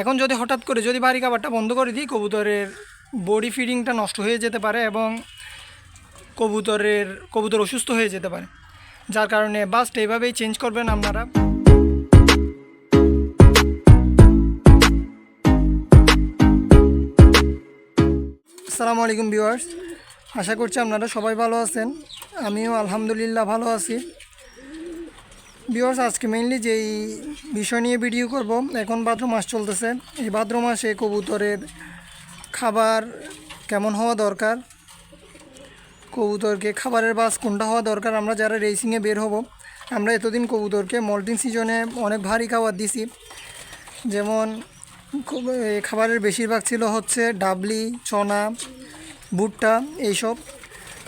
এখন যদি হঠাৎ করে যদি বাড়ি খাবারটা বন্ধ করে দিই, কবুতরের বডি ফিডিংটা নষ্ট হয়ে যেতে পারে এবং কবুতরের, কবুতর অসুস্থ হয়ে যেতে পারে। যার কারণে বাস্ট এইভাবেই চেঞ্জ করবেন আপনারা। আসসালামু আলাইকুম ভিউয়ার্স, আশা করছি আপনারা সবাই ভালো আছেন। আমিও আলহামদুলিল্লাহ ভালো আছি। ভিউয়ার্স আজকে মেইনলি যেই বিষয় নিয়ে ভিডিও করব, এখন ভাদ্র মাস চলতেছে। এই ভাদ্র মাসে কবুতরের খাবার কেমন হওয়া দরকার? কবুতরকে খাবারের বাস কোনটা হওয়া দরকার? আমরা যারা রেসিংয়ে বের হব, আমরা এতদিন কবুতরকে মল্টিং সিজনে অনেক ভারী খাবার দিছি। যেমন খাবারের বেশিরভাগ ছিল হচ্ছে ডাবলি, চনা, ভুট্টা, এইসব।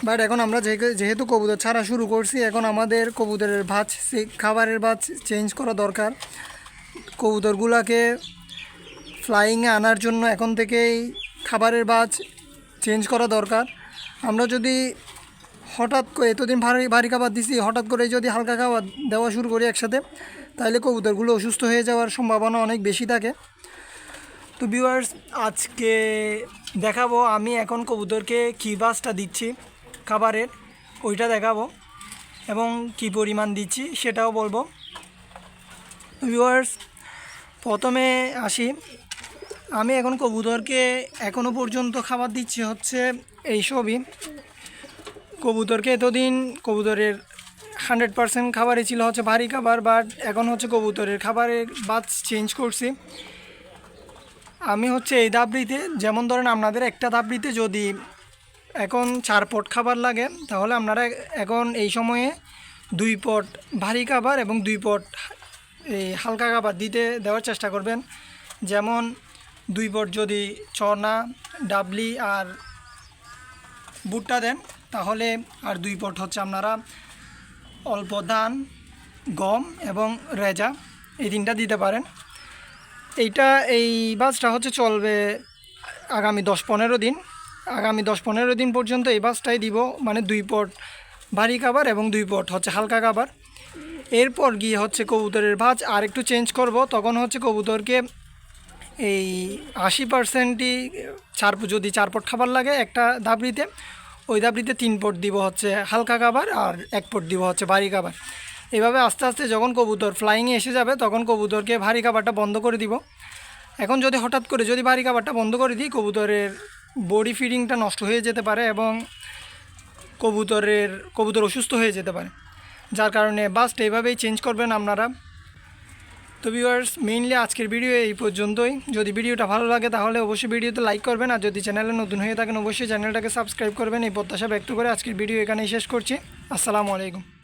বাট এখন আমরা যেহে- যেহেতু কবুতর ছাড়া শুরু করছি, এখন আমাদের কবুতরের ভাত সেই খাবারের ভাত চেঞ্জ করা দরকার। কবুতরগুলোকে ফ্লাইংয়ে আনার জন্য এখন থেকেই খাবারের বাজ চেঞ্জ করা দরকার। আমরা যদি হঠাৎ করে এতদিন ভারী ভারী খাবার দিছি, হঠাৎ করে যদি হালকা খাবার দেওয়া শুরু করি একসাথে, তাহলে কবুতরগুলো অসুস্থ হয়ে যাওয়ার সম্ভাবনা অনেক বেশি থাকে। তো ভিউয়ার্স আজকে দেখাবো আমি এখন কবুতরকে কী বাসটা দিচ্ছি। খাবারের, ওইটা দেখাবো এবং কি পরিমাণ দিচ্ছি সেটাও বলব। ভিউয়ার্স প্রথমে আসি। আমি এখন কবুতরকে এখনও পর্যন্ত খাবার দিচ্ছি হচ্ছে এইসবই কবুতরকে এতদিন কবুতরের হান্ড্রেড পার্সেন্ট খাবারই ছিল হচ্ছে ভারী খাবার, বাট এখন হচ্ছে কবুতরের খাবারের বাদ চেঞ্জ করছি। আমি হচ্ছে এই দাবড়িতে, যেমন ধরেন আপনাদের একটা দাবড়িতে যদি এখন চার পট খাবার লাগে, তাহলে আপনারা এখন এই সময়ে দুই পট ভারী খাবার এবং দুই পট এই হালকা খাবার দিতে দেওয়ার চেষ্টা করবেন। যেমন দুই পট যদি চনা, ডাবলি আর ভুট্টা দেন, তাহলে আর দুই পট হচ্ছে আপনারা অল্প ধান, গম এবং রেজা এই তিনটা দিতে পারেন। এইটা, এই বাসটা হচ্ছে চলবে আগামী দশ পনেরো দিন। আগামী দশ পনেরো দিন পর্যন্ত এই বাসটাই দিব মানে দুই পট ভারী খাবার এবং দুই পট হচ্ছে হালকা খাবার। এরপর গিয়ে হচ্ছে কবুতরের ভাজ, আর একটু চেঞ্জ করব, তখন হচ্ছে কবুতরকে এই আশি পার্সেন্টই চার যদি চার পট খাবার লাগে একটা দাবড়িতে, ওই দাবড়িতে তিন পট দিব হচ্ছে হালকা খাবার আর এক পট দিব হচ্ছে ভারী খাবার। এভাবে আস্তে আস্তে যখন কবুতর ফ্লাইংয়ে এসে যাবে, তখন কবুতরকে ভারী খাবারটা বন্ধ করে দিব। এখন যদি হঠাৎ করে যদি ভারী খাবারটা বন্ধ করে দিই, কবুতরের বডি ফিডিংটা নষ্ট হয়ে যেতে পারে এবং কবুতরের, কবুতর অসুস্থ হয়ে যেতে পারে। যার কারণে বাস্ট এইভাবেই চেঞ্জ করবেন আপনারা। তো ভিউয়ার্স, মেইনলি আজকের ভিডিও এই পর্যন্তই। যদি ভিডিওটা ভালো লাগে তাহলে অবশ্যই ভিডিওতে লাইক করবেন আর যদি চ্যানেলে নতুন হয়ে থাকেন অবশ্যই চ্যানেলটাকে সাবস্ক্রাইব করবেন। এই প্রত্যাশা ব্যক্ত করে আজকের ভিডিও এখানেই শেষ করছি। আসসালামু আলাইকুম।